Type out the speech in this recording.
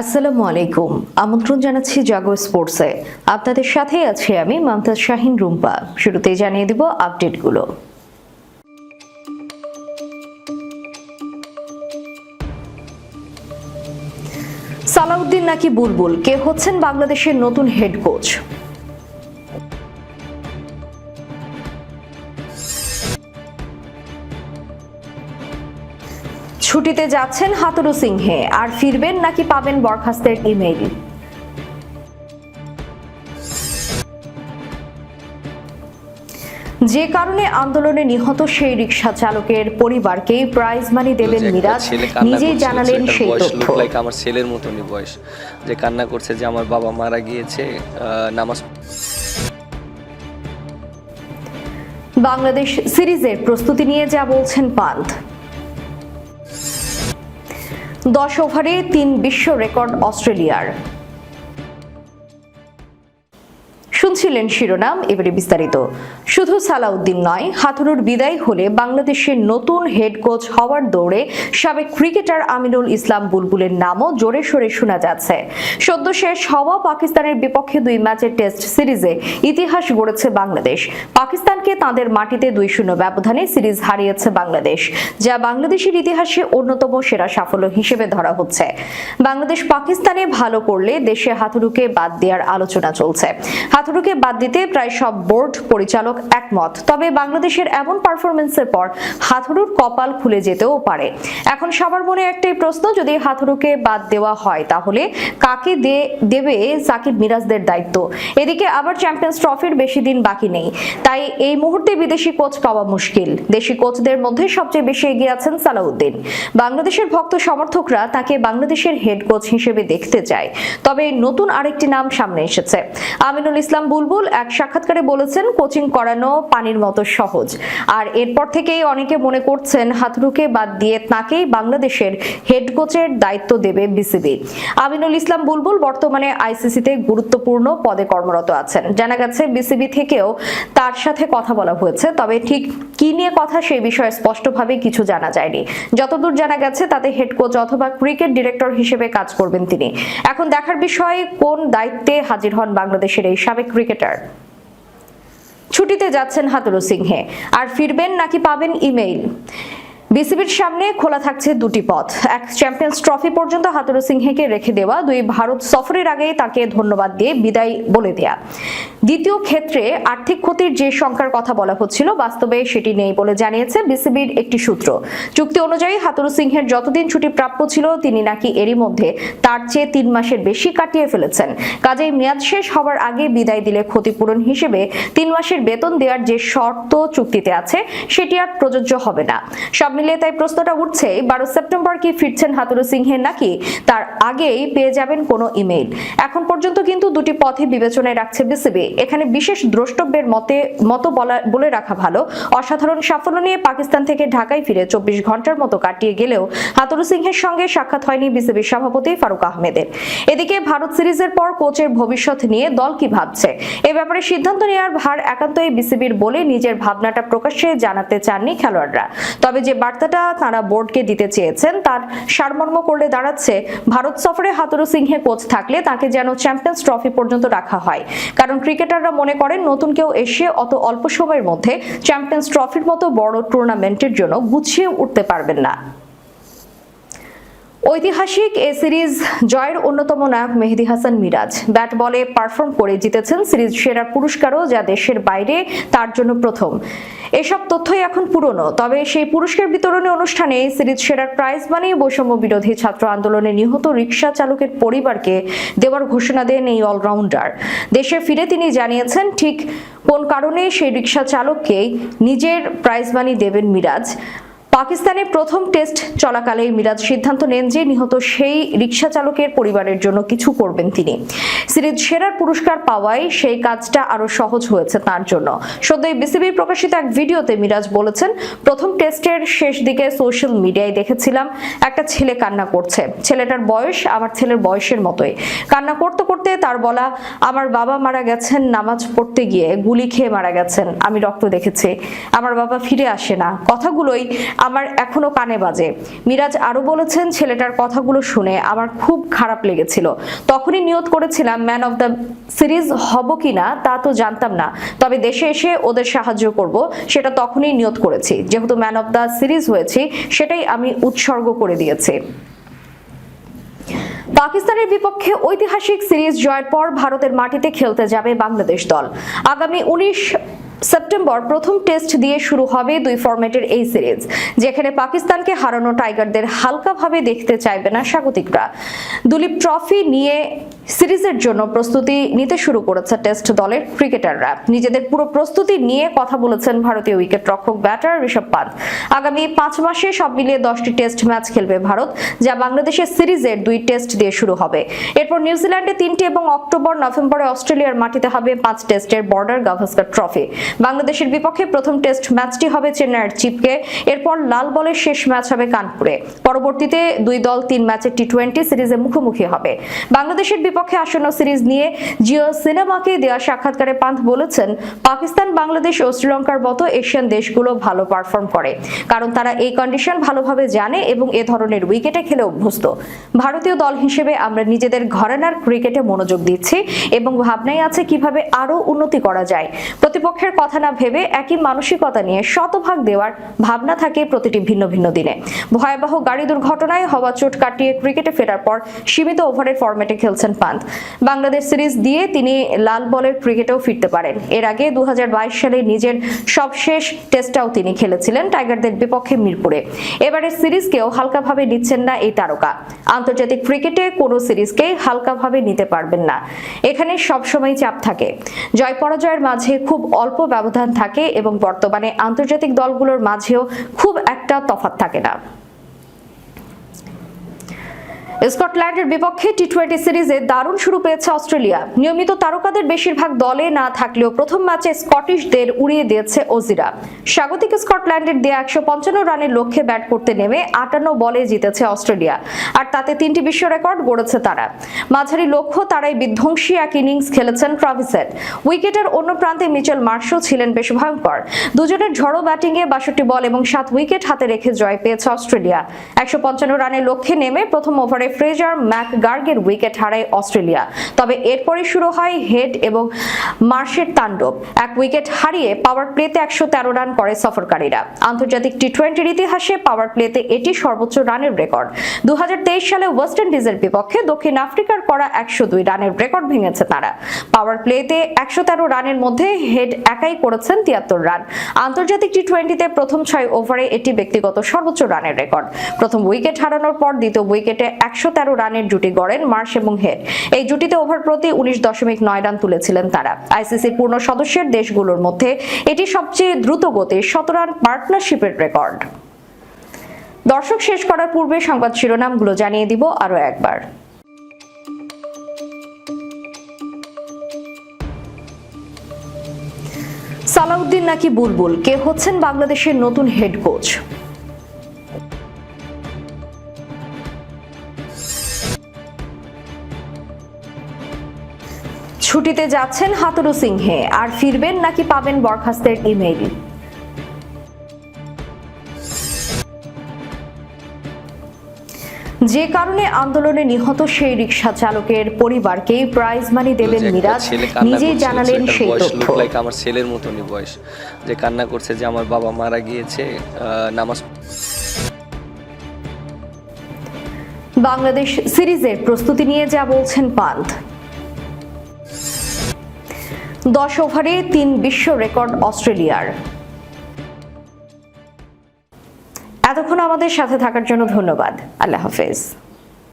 আসসালামু আলাইকুম। আমন্ত্রণ জানাচ্ছি জাগো স্পোর্টসে। আপনাদের সাথে আছি আমি মমতাজ শাহিন রুম্পা। শুরুতেই জানিয়ে দিব আপডেটগুলো। সালাউদ্দিন নাকি বুলবুল? কে হচ্ছেন বাংলাদেশের নতুন হেড কোচ ছুটিতে যাচ্ছেন হাতুরু সিংহে। আর ফিরবেন নাকি পাবেন বরখাস্তের ইমেইল যে কারণে আন্দোলনে নিহত সেই রিকশা চালকের পরিবারকে প্রাইজ মানি দেবেন মিরাজ। নিজেই জানালেন সেই তথ্য। আমার ছেলের মতনই বয়স। যে কান্না করছে যে আমার বাবা মারা গিয়েছে নামাজ বাংলাদেশ সিরিজের প্রস্তুতি নিয়ে যা বলছেন পান্থ। দশ ওভারে তিন বিশ্ব রেকর্ড অস্ট্রেলিয়ার। শুনছিলেন শিরোনাম, এবারে বিস্তারিত। শুধু সালাউদ্দিন নয় হাথুরুর বিদায় হলে বাংলাদেশের নতুন হেড কোচ হওয়ার দৌড়ে সাবেক ক্রিকেটার আমিনুল ইসলাম বুলবুলের নামও জোরে সোরে শোনা যাচ্ছে। সদ্য শেষ হওয়া পাকিস্তানের বিপক্ষে দুই ম্যাচের টেস্ট সিরিজে ইতিহাস গড়েছে বাংলাদেশ। পাকিস্তানকে তাদের মাটিতে দুই শূন্য ব্যবধানে সিরিজ হারিয়েছে বাংলাদেশ, যা বাংলাদেশের ইতিহাসে অন্যতম সেরা সাফল্য হিসেবে ধরা হচ্ছে। বাংলাদেশ পাকিস্তানে ভালো করলে দেশে হাতুরুকে বাদ দেওয়ার আলোচনা চলছে। হাতুরুকে বাদ দিতে প্রায় সব বোর্ড পরিচালক একমত। তবে বাংলাদেশের এমন পারফরমেন্সের পর হাতুরুর কপাল খুলে যেতেও পারে। এখন সবার মনে একটাই প্রশ্ন, যদি হাতুরুকে বাদ দেওয়া হয়, তাহলে কাকে দেবে সাকিব মিরাজদের দায়িত্ব? এদিকে আবার চ্যাম্পিয়ন্স ট্রফির বেশি দিন বাকি নেই। তাই এই মুহূর্তে বিদেশি কোচ পাওয়া মুশকিল। দেশি কোচদের মধ্যে সবচেয়ে বেশি এগিয়ে আছেন সালাউদ্দিন। বাংলাদেশের ভক্ত সমর্থকরা তাকে বাংলাদেশের হেড কোচ হিসেবে দেখতে চায়। তবে নতুন আরেকটি নাম সামনে এসেছে। আমিনুল ইসলাম বুলবুল এক সাক্ষাৎকারে বলেছেন, কোচিং করানো পানির মতো সহজ। আর এরপর থেকেই অনেকে মনে করছেন, হাতরুকে বাদ দিয়ে তাকেই বাংলাদেশের হেড কোচের দায়িত্ব দেবে বিসিবি। আমিনুল ইসলাম বুলবুল বর্তমানে আইসিসিতে গুরুত্বপূর্ণ পদে কর্মরত আছেন। জানা গেছে, বিসিবি থেকেও তার সাথে কথা বলা হয়েছে, তবে ঠিক কি নিয়ে কথা সেই বিষয়ে স্পষ্টভাবে কিছু জানা যায়নি। যতদূর জানা গেছে, তাতে হেড কোচ অথবা ক্রিকেট ডিরেক্টর হিসেবে কাজ করবেন তিনি। এখন দেখার বিষয়, কোন দায়িত্বে হাজির হন বাংলাদেশের এই সাবেক ক্রিকেটার ছুটিতে যাচ্ছেন হাতুরু সিংহে। আর ফিরবেন নাকি পাবেন ইমেইল বিসিবির সামনে খোলা থাকছে দুটি পথ। এক চ্যাম্পিয়ন্স ট্রফি পর্যন্ত হাতুরু সিংহেকে রেখে দেওয়া, দুই ভারত সফরের আগে তাকে ধন্যবাদ দিয়ে বিদায় বলে দেয়া। দ্বিতীয় ক্ষেত্রে আর্থিক ক্ষতির যে সংখ্যার কথা বলা হচ্ছিল, বাস্তবে সেটি নেই বলে জানিয়েছে বিসিবির একটি সূত্র। চুক্তি অনুযায়ী হাতুরু সিংহের যতদিন ছুটি প্রাপ্য ছিল, তিনি নাকি এরই মধ্যে তার চেয়ে তিন মাসের বেশি কাটিয়ে ফেলেছেন। কাজেই মেয়াদ শেষ হওয়ার আগে বিদায় দিলে ক্ষতিপূরণ হিসেবে তিন মাসের বেতন দেওয়ার যে শর্ত চুক্তিতে আছে, সেটি আর প্রযোজ্য হবে না। সব মিলিয়ে তাই প্রশ্নটা উঠছে, বারো সেপ্টেম্বর কি ফিরছেন হাতুরু সিংহের নাকি? তার আগেই পেয়ে যাবেন কোনো ইমেইল। এখন পর্যন্ত কিন্তু দুটি পথে বিবেচনায় রাখছে বিসিবি। এখানে বিশেষ দ্রষ্টব্যের মতে, মতো বলে রাখা ভালো। অসাধারণ সাফল্য নিয়ে পাকিস্তান থেকে ঢাকায় ফিরে চব্বিশ ঘণ্টার মতো কাটিয়ে গেলেও হাতুরু সিংহের সঙ্গে সাক্ষাৎ হয়নি বিসিবির সভাপতি ফারুক আহমেদের। এদিকে ভারত সিরিজের পর কোচের ভবিষ্যৎ নিয়ে দল কি ভাবছে? এ ব্যাপারে সিদ্ধান্ত নেওয়ার ভার একান্তই বিসিবির বলে নিজের ভাবনাটা প্রকাশ্যে জানাতে চাননি খেলোয়াড়রা। তবে যে বার্তাটা তারা বোর্ডকে দিতে চেয়েছেন। তার সারমর্ম করলে দাঁড়াচ্ছে, ভারত সফরে হাতুরু সিংহে কোচ থাকলে তাকে যেন চ্যাম্পিয়ন্স ট্রফি পর্যন্ত রাখা হয়। কারণ ক্রিকেটাররা মনে করেন, নতুন কেউ এসে অত অল্প সময়ের মধ্যে চ্যাম্পিয়ন্স ট্রফির মতো বড় টুর্নামেন্টের জন্য গুছিয়ে উঠতে পারবেন না। ঐতিহাসিক এ সিরিজ জয়ের অন্যতম নায়ক মেহেদি হাসান মিরাজ। ব্যাট বলে পারফর্ম করে জিতেছেন সিরিজ সেরার পুরস্কারও যা দেশের বাইরে, তার জন্য প্রথম। এসব তথ্যই এখন পুরনো, তবে সেই পুরস্কার বিতরণী অনুষ্ঠানে সিরিজ সেরার প্রাইজ মানি বৈষম্য বিরোধী ছাত্র আন্দোলনে নিহত রিকশা চালকের পরিবারকে দেওয়ার ঘোষণা দেন এই অলরাউন্ডার। দেশে ফিরে তিনি জানিয়েছেন, ঠিক কোন কারণে সেই রিকশা চালককেই নিজের প্রাইজ মানি দেবেন মিরাজ? পাকিস্তানের প্রথম টেস্ট চলাকালে মিরাজ সিদ্ধান্ত নেন যে নিহত সেই রিক্সা চালকের পরিবারের জন্য কিছু করবেন তিনি। সিরিজ সেরার পুরস্কার পাওয়ায় সেই কাজটা আরও সহজ হয়েছে তার জন্য। সদ্যই বিসিবি প্রকাশিত এক ভিডিওতে মিরাজ বলেছেন, প্রথম টেস্টের শেষ দিকে সোশ্যাল মিডিয়ায় দেখেছিলাম, একটা ছেলে কান্না করছে। ছেলেটার বয়স আমার ছেলের বয়সের মতোই। কান্না করতে করতে তার বলা, আমার বাবা মারা গেছেন, নামাজ পড়তে গিয়ে গুলি খেয়ে মারা গেছেন, আমি রক্ত দেখেছি। আমার বাবা ফিরে আসে না। কথাগুলোই আমার এখনও কানে বাজে। মিরাজ আরও বলেছেন, ছেলেটার কথাগুলো শুনে আমার খুব খারাপ লেগেছিল। তখনই নিয়ত করেছিলাম ম্যান অফ দ্য সিরিজ হব কিনা তা তো জানতাম না। তবে দেশে এসে ওদের সাহায্য করব, সেটা তখনই নিয়ত করেছি। যেহেতু ম্যান অফ দ্য সিরিজ হয়েছি, সেটাই আমি উৎসর্গ করে দিয়েছি। পাকিস্তানের বিপক্ষে ঐতিহাসিক সিরিজ জয়ের পর ভারতের মাটিতে খেলতে যাবে বাংলাদেশ দল। আগামী উনিশ সেপ্টেম্বর প্রথম টেস্ট দিয়ে শুরু হবে দুই ফরম্যাটের এই সিরিজ, যেখানে পাকিস্তানকে হারানো টাইগারদের হালকাভাবে দেখতে চাইবে না স্বাগতিকরা। দুলীপ ট্রফি নিয়ে সিরিজের জন্য প্রস্তুতি নিতে শুরু করেছে টেস্ট দলের ক্রিকেটাররা। নিজেদের পুরো প্রস্তুতি নিয়ে কথা বলেছেন ভারতীয় উইকেট রক্ষক ব্যাটার ঋষভ পান্ত আগামী পাঁচ মাসে সব মিলিয়ে দশটি টেস্ট ম্যাচ খেলবে ভারত, যা বাংলাদেশের সিরিজের দুই টেস্ট দিয়ে শুরু হবে। এরপর নিউজিল্যান্ডে তিনটি এবং অক্টোবর নভেম্বরে অস্ট্রেলিয়ার মাটিতে হবে পাঁচ টেস্টের বর্ডার গাভাস্কার ট্রফি। বাংলাদেশের বিপক্ষে প্রথম টেস্ট ম্যাচটি হবে চেন্নাইয়ের চিপকে এরপর লাল বলের শেষ ম্যাচ হবে কানপুরে। পরবর্তীতে দুই দল তিন ম্যাচের টি টোয়েন্টি সিরিজে মুখোমুখি হবে। বাংলাদেশের বিপক্ষে আসন্ন সিরিজ নিয়ে জিও সিনেমাকে দেওয়া সাক্ষাৎকারে পান্থ বলেছেন, পাকিস্তান, বাংলাদেশ ও শ্রীলঙ্কার মতো এশিয়ান দেশগুলো ভালো পারফর্ম করে। কারণ তারা এই কন্ডিশন ভালোভাবে জানে এবং এ ধরনের উইকেটে খেলে অভ্যস্ত। ভারতীয় দল হিসেবে আমরা নিজেদের ঘরানার ক্রিকেটে মনোযোগ দিচ্ছি এবং ভাবনাই আছে কীভাবে আরও উন্নতি করা যায়। প্রতিপক্ষের কথা না ভেবে একই মানসিকতা নিয়ে শতভাগ দেওয়ার ভাবনা থাকে প্রতিটি ভিন্ন ভিন্ন দিনে। ভয়াবহ গাড়ি দুর্ঘটনায় হওয়া চোট কাটিয়ে ক্রিকেটে ফেরার পর সীমিত ওভারের ফরম্যাটে খেলছেন পান্ত বাংলাদেশ সিরিজ দিয়ে তিনি লাল বলের ক্রিকেটেও ফিরতে পারেন। এর আগে দু সালে নিজের সবশেষ টেস্টটাও তিনি খেলেছিলেন টাইগারদের বিপক্ষে মিরপুরে। এবারের সিরিজকেও হালকাভাবে নিচ্ছেন না এই তারকা। আন্তর্জাতিক ক্রিকেটে কোনো সিরিজকে হালকাভাবে নিতে পারবেন না। এখানে সবসময় চাপ থাকে। জয় পরাজয়ের মাঝে খুব অল্প ব্যবধান থাকে এবং বর্তমানে আন্তর্জাতিক দলগুলোর মাঝেও খুব একটা তফাত থাকে না। স্কটল্যান্ডের বিপক্ষে টি টোয়েন্টি সিরিজে দারুণ শুরু পেয়েছে অস্ট্রেলিয়া। নিয়মিত তারকাদের বেশিরভাগ দলে না থাকলেও প্রথম ম্যাচে স্কটিশদের উড়িয়ে দিয়েছে ওজিরা। স্বাগতিক স্কটল্যান্ডের দেয়া একশো পঞ্চান্ন রানের লক্ষ্যে ব্যাট করতে নেমে আটান্ন বলে জিতেছে অস্ট্রেলিয়া, আর তাতে তিনটি বিশ্ব রেকর্ড গড়েছে তারা। মাঝারি লক্ষ্য তারাই বিধ্বংসী এক ইনিংস খেলেছেন ট্রাভিসেট উইকেটের অন্য প্রান্তে মিচেল মার্শও ছিলেন বেশ ভয়ঙ্কর। দুজনের ঝড়ো ব্যাটিংয়ে বাষট্টি বল এবং সাত উইকেট হাতে রেখে জয় পেয়েছে অস্ট্রেলিয়া। একশো পঞ্চান্ন রানের লক্ষ্যে নেমে প্রথম ওভারে ফ্রেজার ম্যাক গার্গের উইকেট হারায় অস্ট্রেলিয়া। তবে এরপরই শুরু হয় হেড এবং মার্শের তাণ্ডব। এক উইকেট হারিয়ে পাওয়ার প্লেতে একশো তেরো রান করে সফরকারীরা। আন্তর্জাতিক টি টোয়েন্টির ইতিহাসে পাওয়ার প্লেতে এটি সর্বোচ্চ রানের রেকর্ড। দু সালে ওয়েস্ট ইন্ডিজের বিপক্ষে দক্ষিণ আফ্রিকার করা একশো দুই রানের রেকর্ড ভেঙেছে তারা। পাওয়ার প্লেতে একশো তেরো রানের মধ্যে হেড একাই করেছেন তিয়াত্তর রান। আন্তর্জাতিক টি টোয়েন্টিতে প্রথম ছয় ওভারে এটি ব্যক্তিগত সর্বোচ্চ রানের রেকর্ড। প্রথম উইকেট হারানোর পর দ্বিতীয় উইকেটে একশো তেরো রানের জুটি গড়েন মার্শ এবং হেড। এই জুটিতে ওভার প্রতি উনিশ দশমিক নয় রান তুলেছিলেন তারা। আইসিসির পূর্ণ সদস্যের দেশগুলোর মধ্যে এটি সবচেয়ে দ্রুত গতির শত রান পার্টনারশিপের রেকর্ড। দর্শক শেষ করার পূর্বে সংবাদ শিরোনামগুলো জানিয়ে দিব আরও একবার। সালাউদ্দিন নাকি বুলবুল? কে হচ্ছেন বাংলাদেশের নতুন হেড কোচ ছুটিতে যাচ্ছেন হাতুরু সিংহে। আর ফিরবেন নাকি পাবেন বরখাস্তের ইমেইল যে কারণে আন্দোলনে নিহত সেই রিক্সা চালকের পরিবারকে প্রাইজ মানি দেবেন মিরাজ। নিজেই জানালেন সেই তথ্য। আমার ছেলের মতনই বয়স। যে কান্না করছে যে আমার বাবা মারা গিয়েছে নামাজ বাংলাদেশ সিরিজের প্রস্তুতি নিয়ে যা বলছেন পান্থ। দশ ওভারে তিন বিশ্ব রেকর্ড অস্ট্রেলিয়ার। এতক্ষণ আমাদের সাথে থাকার জন্য ধন্যবাদ। আল্লাহ হাফেজ।